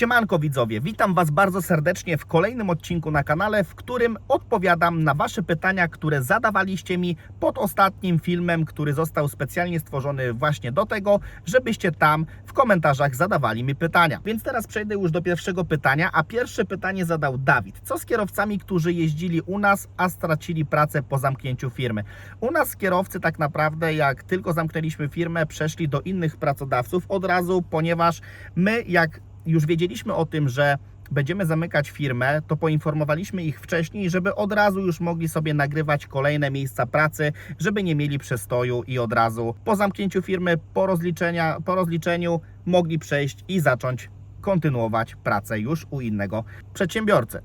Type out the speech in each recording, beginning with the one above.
Siemanko widzowie, witam Was bardzo serdecznie w kolejnym odcinku na kanale, w którym odpowiadam na Wasze pytania, które zadawaliście mi pod ostatnim filmem, który został specjalnie stworzony właśnie do tego, żebyście tam w komentarzach zadawali mi pytania. Więc teraz przejdę już do pierwszego pytania, a pierwsze pytanie zadał Dawid. Co z kierowcami, którzy jeździli u nas, a stracili pracę po zamknięciu firmy? U nas kierowcy tak naprawdę, jak tylko zamknęliśmy firmę, przeszli do innych pracodawców od razu, ponieważ my jak już wiedzieliśmy o tym, że będziemy zamykać firmę, to poinformowaliśmy ich wcześniej, żeby od razu już mogli sobie nagrywać kolejne miejsca pracy, żeby nie mieli przestoju i od razu po zamknięciu firmy, po, rozliczenia, po rozliczeniu mogli przejść i zacząć kontynuować pracę już u innego przedsiębiorcy.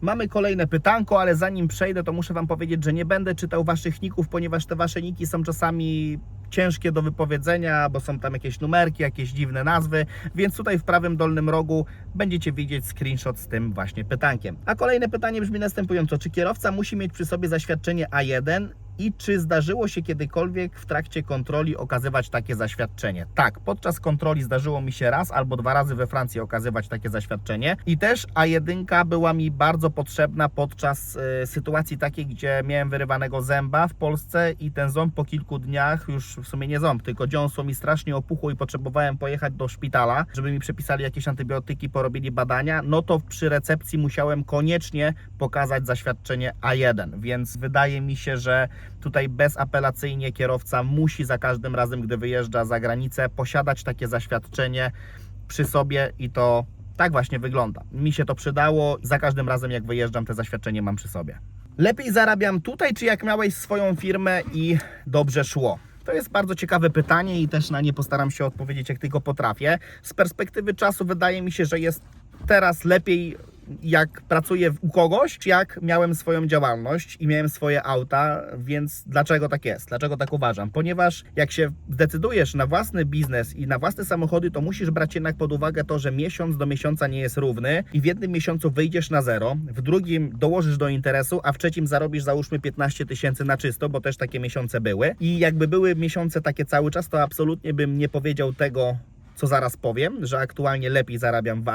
Mamy kolejne pytanko, ale zanim przejdę, to muszę Wam powiedzieć, że nie będę czytał Waszych ników, ponieważ te Wasze niki są czasami ciężkie do wypowiedzenia, bo są tam jakieś numerki, jakieś dziwne nazwy, więc tutaj w prawym dolnym rogu będziecie widzieć screenshot z tym właśnie pytankiem. A kolejne pytanie brzmi następująco: czy kierowca musi mieć przy sobie zaświadczenie A1 i czy zdarzyło się kiedykolwiek w trakcie kontroli okazywać takie zaświadczenie? Tak, podczas kontroli zdarzyło mi się raz albo dwa razy we Francji okazywać takie zaświadczenie i też A1 była mi bardzo potrzebna podczas e, sytuacji takiej, gdzie miałem wyrywanego zęba w Polsce i ten ząb po kilku dniach, już w sumie nie ząb, tylko dziąsło mi strasznie opuchło i potrzebowałem pojechać do szpitala, żeby mi przepisali jakieś antybiotyki, porobili badania, no to przy recepcji musiałem koniecznie pokazać zaświadczenie A1, więc wydaje mi się, że tutaj bezapelacyjnie kierowca musi za każdym razem, gdy wyjeżdża za granicę, posiadać takie zaświadczenie przy sobie i to tak właśnie wygląda. Mi się to przydało, za każdym razem jak wyjeżdżam, te zaświadczenie mam przy sobie. Lepiej zarabiam tutaj, czy jak miałeś swoją firmę i dobrze szło? To jest bardzo ciekawe pytanie i też na nie postaram się odpowiedzieć jak tylko potrafię. Z perspektywy czasu wydaje mi się, że jest teraz lepiej jak pracuję u kogoś, czy jak miałem swoją działalność i miałem swoje auta, więc dlaczego tak jest? Dlaczego tak uważam? Ponieważ jak się zdecydujesz na własny biznes i na własne samochody, to musisz brać jednak pod uwagę to, że miesiąc do miesiąca nie jest równy i w jednym miesiącu wyjdziesz na zero, w drugim dołożysz do interesu, a w trzecim zarobisz załóżmy 15 tysięcy na czysto, bo też takie miesiące były. I jakby były miesiące takie cały czas, to absolutnie bym nie powiedział tego, co zaraz powiem, że aktualnie lepiej zarabiam w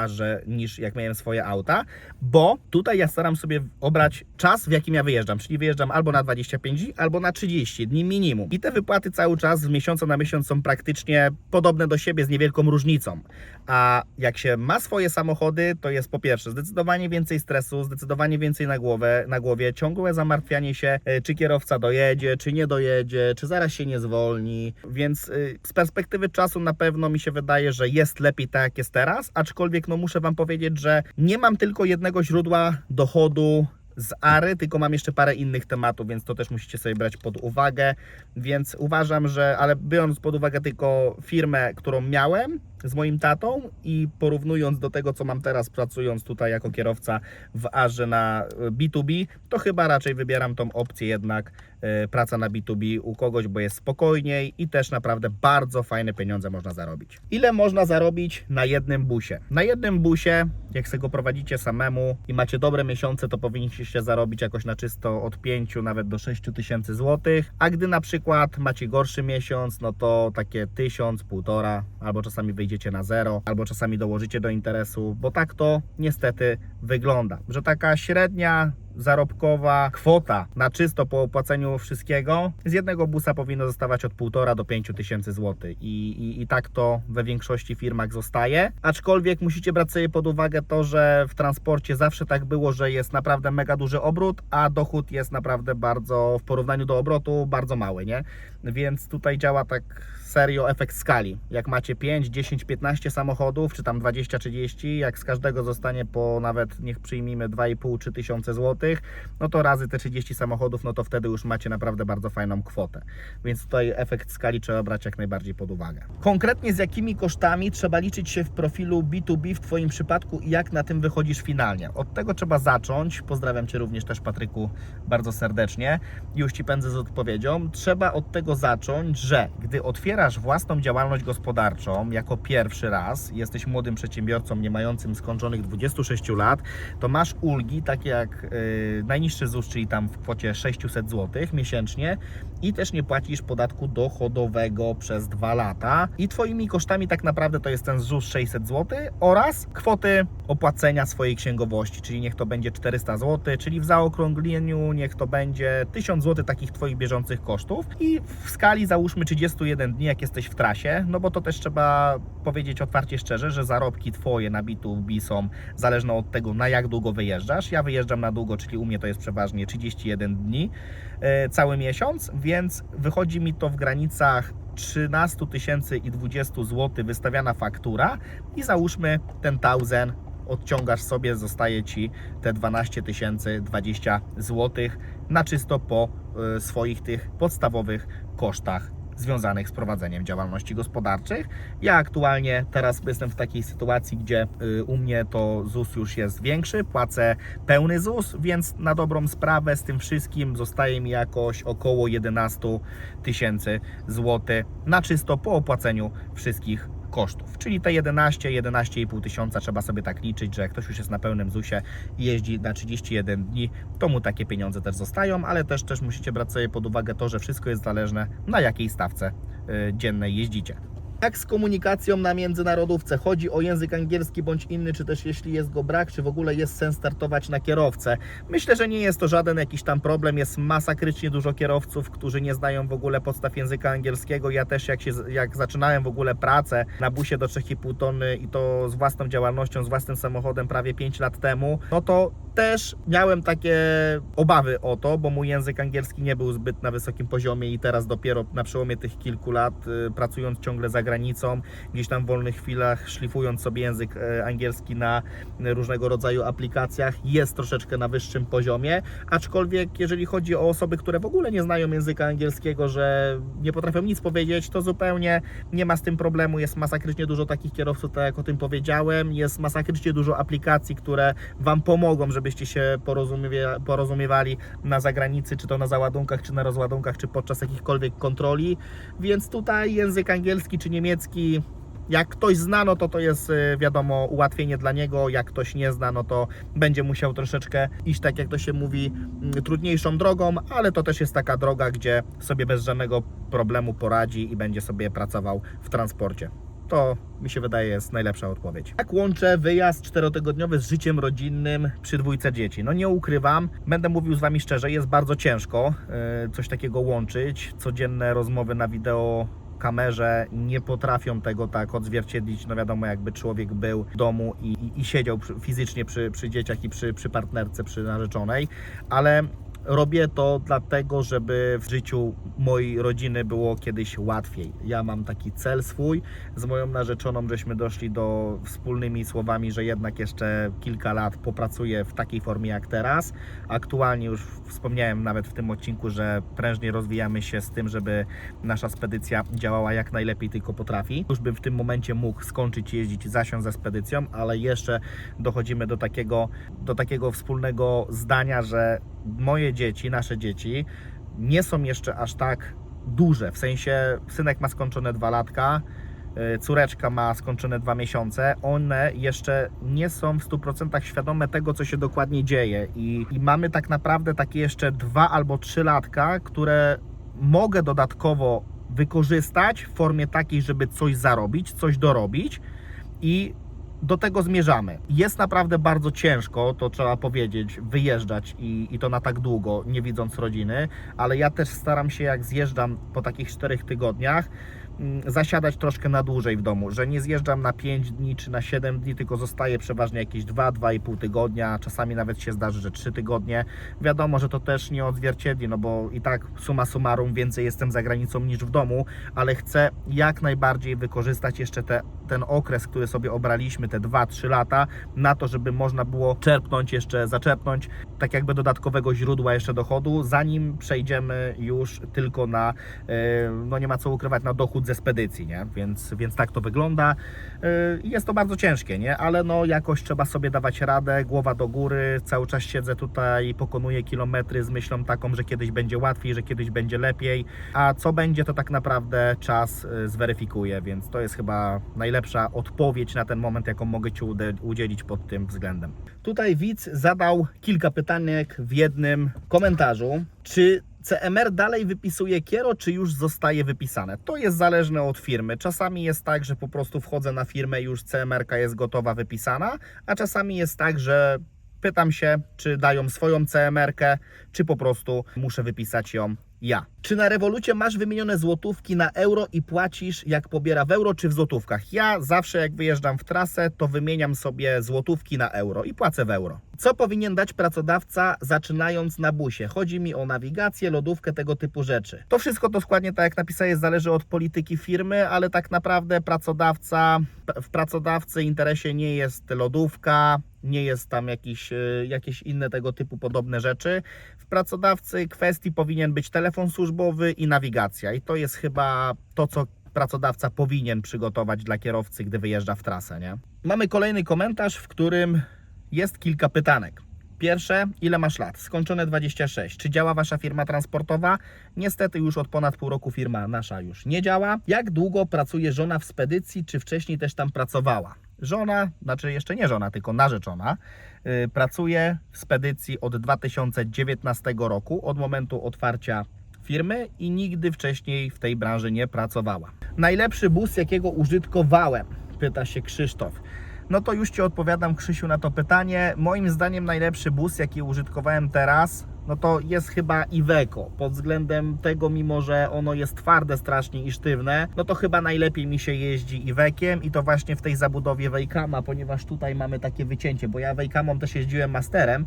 niż jak miałem swoje auta, bo tutaj ja staram sobie obrać czas, w jakim ja wyjeżdżam, czyli wyjeżdżam albo na 25 dni, albo na 30 dni minimum. I te wypłaty cały czas z miesiąca na miesiąc są praktycznie podobne do siebie z niewielką różnicą. A jak się ma swoje samochody, to jest po pierwsze zdecydowanie więcej stresu, zdecydowanie więcej na głowę, na głowie, ciągłe zamartwianie się, e, czy kierowca dojedzie, czy nie dojedzie, czy zaraz się nie zwolni. Więc y, z perspektywy czasu na pewno mi się wydaje, że jest lepiej tak jak jest teraz, aczkolwiek no muszę Wam powiedzieć, że nie mam tylko jednego źródła dochodu z Ary, tylko mam jeszcze parę innych tematów, więc to też musicie sobie brać pod uwagę. Więc uważam, że, ale biorąc pod uwagę tylko firmę, którą miałem z moim tatą i porównując do tego, co mam teraz, pracując tutaj jako kierowca w Arze na e, B2B, to chyba raczej wybieram tą opcję jednak e, praca na B2B u kogoś, bo jest spokojniej i też naprawdę bardzo fajne pieniądze można zarobić. Ile można zarobić na jednym busie? Na jednym busie, jak sobie go prowadzicie samemu i macie dobre miesiące, to powinniście zarobić jakoś na czysto od 5 nawet do 6 tysięcy złotych, a gdy na przykład macie gorszy miesiąc, no to takie tysiąc, półtora, albo czasami wyjdziecie na zero, albo czasami dołożycie do interesu, bo tak to niestety wygląda, że taka średnia zarobkowa kwota na czysto po opłaceniu wszystkiego z jednego busa powinno zostawać od 1,5 do 5 tysięcy złotych I, i, i tak to we większości firmach zostaje, aczkolwiek musicie brać sobie pod uwagę to, że w transporcie zawsze tak było, że jest naprawdę mega duży obrót, a dochód jest naprawdę bardzo w porównaniu do obrotu bardzo mały, nie? Więc tutaj działa tak serio efekt skali. Jak macie 5, 10, 15 samochodów, czy tam 20, 30, jak z każdego zostanie po nawet, niech przyjmijmy 2,5, 3 tysiące złotych, no to razy te 30 samochodów, no to wtedy już macie naprawdę bardzo fajną kwotę. Więc tutaj efekt skali trzeba brać jak najbardziej pod uwagę. Konkretnie z jakimi kosztami trzeba liczyć się w profilu B2B w Twoim przypadku i jak na tym wychodzisz finalnie? Od tego trzeba zacząć. Pozdrawiam Cię również też Patryku bardzo serdecznie. Już Ci pędzę z odpowiedzią. Trzeba od tego zacząć, że gdy otwierasz własną działalność gospodarczą jako pierwszy raz, jesteś młodym przedsiębiorcą nie mającym skończonych 26 lat, to masz ulgi takie jak y, najniższy ZUS, czyli tam w kwocie 600 zł miesięcznie i też nie płacisz podatku dochodowego przez dwa lata. I Twoimi kosztami tak naprawdę to jest ten ZUS 600 zł oraz kwoty opłacenia swojej księgowości, czyli niech to będzie 400 zł, czyli w zaokrągleniu niech to będzie 1000 zł takich Twoich bieżących kosztów i w skali załóżmy 31 dni, jak jesteś w trasie, no bo to też trzeba powiedzieć otwarcie szczerze, że zarobki Twoje na B2B są zależne od tego, na jak długo wyjeżdżasz. Ja wyjeżdżam na długo, czyli u mnie to jest przeważnie 31 dni e, cały miesiąc, więc wychodzi mi to w granicach 13 tysięcy i 20 zł wystawiana faktura i załóżmy ten 1000 odciągasz sobie, zostaje Ci te 12 tysięcy 20 zł na czysto po y, swoich tych podstawowych kosztach związanych z prowadzeniem działalności gospodarczych. Ja aktualnie teraz jestem w takiej sytuacji, gdzie y, u mnie to ZUS już jest większy, płacę pełny ZUS, więc na dobrą sprawę z tym wszystkim zostaje mi jakoś około 11 tysięcy złotych na czysto po opłaceniu wszystkich kosztów. Czyli te 11, 11,5 tysiąca trzeba sobie tak liczyć, że jak ktoś już jest na pełnym ZUSie i jeździ na 31 dni, to mu takie pieniądze też zostają, ale też, też musicie brać sobie pod uwagę to, że wszystko jest zależne na jakiej stawce y, dziennej jeździcie. Jak z komunikacją na międzynarodówce? Chodzi o język angielski bądź inny, czy też jeśli jest go brak, czy w ogóle jest sens startować na kierowcę? Myślę, że nie jest to żaden jakiś tam problem. Jest masakrycznie dużo kierowców, którzy nie znają w ogóle podstaw języka angielskiego. Ja też jak, się, jak zaczynałem w ogóle pracę na busie do 3,5 tony i to z własną działalnością, z własnym samochodem prawie 5 lat temu, no to też miałem takie obawy o to, bo mój język angielski nie był zbyt na wysokim poziomie i teraz dopiero na przełomie tych kilku lat, y, pracując ciągle za granicą, gdzieś tam w wolnych chwilach, szlifując sobie język e, angielski na różnego rodzaju aplikacjach, jest troszeczkę na wyższym poziomie, aczkolwiek jeżeli chodzi o osoby, które w ogóle nie znają języka angielskiego, że nie potrafią nic powiedzieć, to zupełnie nie ma z tym problemu, jest masakrycznie dużo takich kierowców, tak jak o tym powiedziałem, jest masakrycznie dużo aplikacji, które Wam pomogą, żebyście się porozumiewa- porozumiewali na zagranicy, czy to na załadunkach, czy na rozładunkach, czy podczas jakichkolwiek kontroli, więc tutaj język angielski czy niemiecki jak ktoś zna, no to to jest y, wiadomo ułatwienie dla niego, jak ktoś nie zna, no to będzie musiał troszeczkę iść, tak jak to się mówi, mm, trudniejszą drogą, ale to też jest taka droga, gdzie sobie bez żadnego problemu poradzi i będzie sobie pracował w transporcie. To mi się wydaje jest najlepsza odpowiedź. Jak łączę wyjazd czterotygodniowy z życiem rodzinnym przy dwójce dzieci? No nie ukrywam, będę mówił z Wami szczerze, jest bardzo ciężko y, coś takiego łączyć. Codzienne rozmowy na wideo kamerze nie potrafią tego tak odzwierciedlić. No wiadomo, jakby człowiek był w domu i, i, i siedział przy, fizycznie przy, przy dzieciach i przy, przy partnerce, przy narzeczonej, ale robię to dlatego, żeby w życiu mojej rodziny było kiedyś łatwiej. Ja mam taki cel swój z moją narzeczoną, żeśmy doszli do wspólnymi słowami, że jednak jeszcze kilka lat popracuję w takiej formie jak teraz. Aktualnie już wspomniałem nawet w tym odcinku, że prężnie rozwijamy się z tym, żeby nasza spedycja działała jak najlepiej tylko potrafi. Już bym w tym momencie mógł skończyć jeździć, zasiąść ze spedycją, ale jeszcze dochodzimy do takiego, do takiego wspólnego zdania, że moje dzieci, nasze dzieci nie są jeszcze aż tak duże. W sensie synek ma skończone dwa latka, y, córeczka ma skończone dwa miesiące. One jeszcze nie są w 100% świadome tego, co się dokładnie dzieje. I, I mamy tak naprawdę takie jeszcze dwa albo trzy latka, które mogę dodatkowo wykorzystać w formie takiej, żeby coś zarobić, coś dorobić i do tego zmierzamy. Jest naprawdę bardzo ciężko, to trzeba powiedzieć, wyjeżdżać i, i to na tak długo, nie widząc rodziny, ale ja też staram się, jak zjeżdżam po takich czterech tygodniach, zasiadać troszkę na dłużej w domu, że nie zjeżdżam na 5 dni czy na 7 dni, tylko zostaję przeważnie jakieś 2-2,5 tygodnia, czasami nawet się zdarzy, że 3 tygodnie. Wiadomo, że to też nie odzwierciedli, no bo i tak suma summarum więcej jestem za granicą niż w domu, ale chcę jak najbardziej wykorzystać jeszcze te, ten okres, który sobie obraliśmy, te 2-3 lata, na to, żeby można było czerpnąć jeszcze, zaczerpnąć tak jakby dodatkowego źródła jeszcze dochodu, zanim przejdziemy już tylko na, e, no nie ma co ukrywać, na dochód ze spedycji, nie? Więc, więc tak to wygląda. Yy, Jest to bardzo ciężkie, nie? Ale no jakoś trzeba sobie dawać radę, głowa do góry, cały czas siedzę tutaj, pokonuję kilometry z myślą taką, że kiedyś będzie łatwiej, że kiedyś będzie lepiej, a co będzie to tak naprawdę czas yy, zweryfikuje, więc to jest chyba najlepsza odpowiedź na ten moment, jaką mogę Ci udzielić pod tym względem. Tutaj widz zadał kilka pytanek w jednym komentarzu. Czy CMR dalej wypisuje kiero, czy już zostaje wypisane? To jest zależne od firmy. Czasami jest tak, że po prostu wchodzę na firmę i już CMR jest gotowa, wypisana, a czasami jest tak, że pytam się, czy dają swoją CMR-kę, czy po prostu muszę wypisać ją ja. Czy na rewolucie masz wymienione złotówki na euro i płacisz jak pobiera w euro czy w złotówkach? Ja zawsze jak wyjeżdżam w trasę, to wymieniam sobie złotówki na euro i płacę w euro. Co powinien dać pracodawca zaczynając na busie? Chodzi mi o nawigację, lodówkę, tego typu rzeczy. To wszystko to składnie tak jak napisałeś zależy od polityki firmy, ale tak naprawdę pracodawca, w pracodawcy interesie nie jest lodówka, nie jest tam jakiś, y, jakieś inne tego typu podobne rzeczy. W pracodawcy kwestii powinien być telefon służbowy i nawigacja. I to jest chyba to, co pracodawca powinien przygotować dla kierowcy, gdy wyjeżdża w trasę. Nie? Mamy kolejny komentarz, w którym jest kilka pytanek. Pierwsze, ile masz lat? Skończone 26. Czy działa Wasza firma transportowa? Niestety już od ponad pół roku firma nasza już nie działa. Jak długo pracuje żona w spedycji? Czy wcześniej też tam pracowała? Żona, znaczy jeszcze nie żona, tylko narzeczona, yy, pracuje w spedycji od 2019 roku, od momentu otwarcia firmy i nigdy wcześniej w tej branży nie pracowała. Najlepszy bus, jakiego użytkowałem? Pyta się Krzysztof. No to już Ci odpowiadam, Krzysiu, na to pytanie. Moim zdaniem najlepszy bus, jaki użytkowałem teraz, no to jest chyba Iveco. Pod względem tego, mimo że ono jest twarde strasznie i sztywne, no to chyba najlepiej mi się jeździ Ivekiem i to właśnie w tej zabudowie Wejkama, ponieważ tutaj mamy takie wycięcie, bo ja Wejkamą też jeździłem Masterem,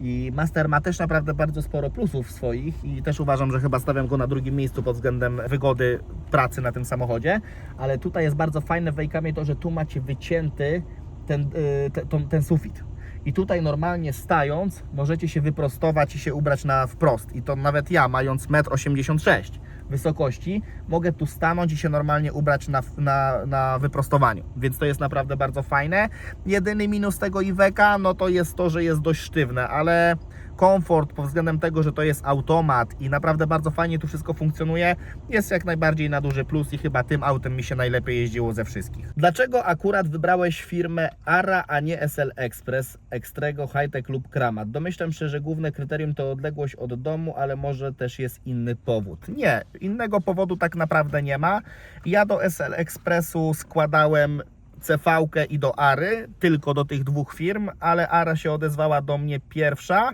i Master ma też naprawdę bardzo sporo plusów swoich i też uważam, że chyba stawiam go na drugim miejscu pod względem wygody pracy na tym samochodzie, ale tutaj jest bardzo fajne w Wejkamie to, że tu macie wycięty ten, y, te- ten, ten sufit. I tutaj normalnie stając możecie się wyprostować i się ubrać na wprost. I to nawet ja, mając 1,86 m wysokości, mogę tu stanąć i się normalnie ubrać na, na, na wyprostowaniu. Więc to jest naprawdę bardzo fajne. Jedyny minus tego Iveca, no to jest to, że jest dość sztywne, ale komfort pod względem tego, że to jest automat i naprawdę bardzo fajnie tu wszystko funkcjonuje, jest jak najbardziej na duży plus i chyba tym autem mi się najlepiej jeździło ze wszystkich. Dlaczego akurat wybrałeś firmę ARA, a nie SL Express, Extrego, Hightech lub Kramat? Domyślam się, że główne kryterium to odległość od domu, ale może też jest inny powód. Nie, innego powodu tak naprawdę nie ma. Ja do SL Expressu składałem cv i do Ary, tylko do tych dwóch firm, ale Ara się odezwała do mnie pierwsza.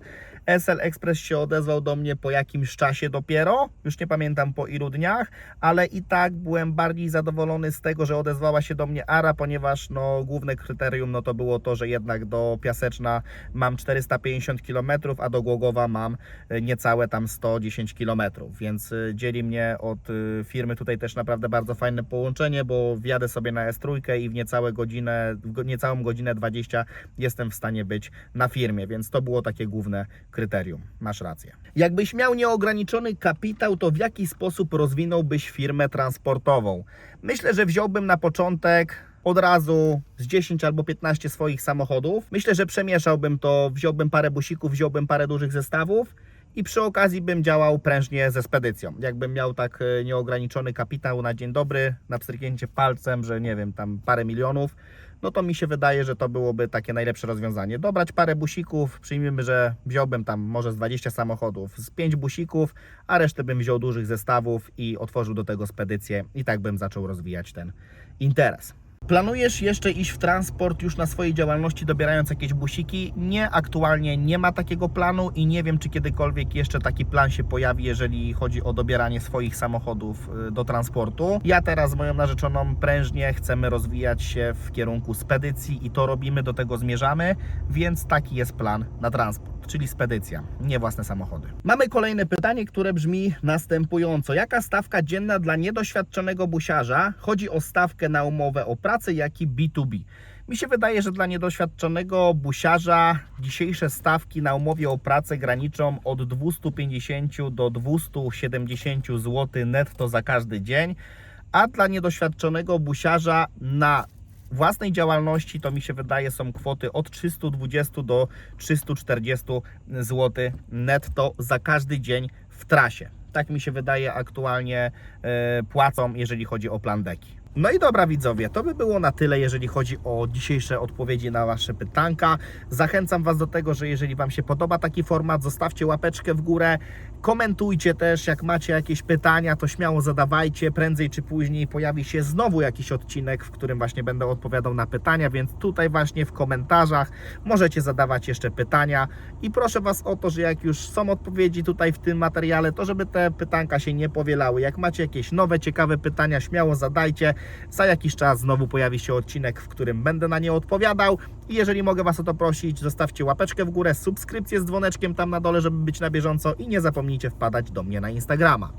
SL Express się odezwał do mnie po jakimś czasie dopiero, już nie pamiętam po ilu dniach, ale i tak byłem bardziej zadowolony z tego, że odezwała się do mnie Ara, ponieważ no, główne kryterium no, to było to, że jednak do Piaseczna mam 450 km, a do Głogowa mam e, niecałe tam 110 km, więc e, dzieli mnie od e, firmy tutaj też naprawdę bardzo fajne połączenie, bo wjadę sobie na S3 i w niecałe godzinę, w niecałą godzinę 20 jestem w stanie być na firmie, więc to było takie główne kryterium. Masz rację. Jakbyś miał nieograniczony kapitał, to w jaki sposób rozwinąłbyś firmę transportową? Myślę, że wziąłbym na początek od razu z 10 albo 15 swoich samochodów. Myślę, że przemieszałbym to, wziąłbym parę busików, wziąłbym parę dużych zestawów i przy okazji bym działał prężnie ze spedycją. Jakbym miał tak e, nieograniczony kapitał na dzień dobry, na pstryknięcie palcem, że nie wiem, tam parę milionów, no to mi się wydaje, że to byłoby takie najlepsze rozwiązanie. Dobrać parę busików, przyjmijmy, że wziąłbym tam może z 20 samochodów, z 5 busików, a resztę bym wziął dużych zestawów i otworzył do tego spedycję i tak bym zaczął rozwijać ten interes. Planujesz jeszcze iść w transport już na swojej działalności, dobierając jakieś busiki? Nie, aktualnie nie ma takiego planu i nie wiem, czy kiedykolwiek jeszcze taki plan się pojawi, jeżeli chodzi o dobieranie swoich samochodów y, do transportu. Ja teraz z moją narzeczoną prężnie chcemy rozwijać się w kierunku spedycji i to robimy, do tego zmierzamy, więc taki jest plan na transport, czyli spedycja, nie własne samochody. Mamy kolejne pytanie, które brzmi następująco. Jaka stawka dzienna dla niedoświadczonego busiarza? Chodzi o stawkę na umowę o pracę, jak i B2B. Mi się wydaje, że dla niedoświadczonego busiarza dzisiejsze stawki na umowie o pracę graniczą od 250 do 270 zł netto za każdy dzień. a dla niedoświadczonego busiarza na własnej działalności to mi się wydaje są kwoty od 320 do 340 zł netto za każdy dzień w trasie. Tak mi się wydaje aktualnie e, płacą, jeżeli chodzi o plan deki. No i dobra widzowie, to by było na tyle, jeżeli chodzi o dzisiejsze odpowiedzi na Wasze pytanka. Zachęcam Was do tego, że jeżeli Wam się podoba taki format, zostawcie łapeczkę w górę, komentujcie też, jak macie jakieś pytania, to śmiało zadawajcie. Prędzej czy później pojawi się znowu jakiś odcinek, w którym właśnie będę odpowiadał na pytania, więc tutaj właśnie w komentarzach możecie zadawać jeszcze pytania i proszę Was o to, że jak już są odpowiedzi tutaj w tym materiale, to żeby te pytanka się nie powielały. Jak macie jakieś nowe, ciekawe pytania, śmiało zadajcie. Za jakiś czas znowu pojawi się odcinek, w którym będę na nie odpowiadał. I jeżeli mogę Was o to prosić, zostawcie łapeczkę w górę, subskrypcję z dzwoneczkiem tam na dole, żeby być na bieżąco i nie zapomnijcie wpadać do mnie na Instagrama.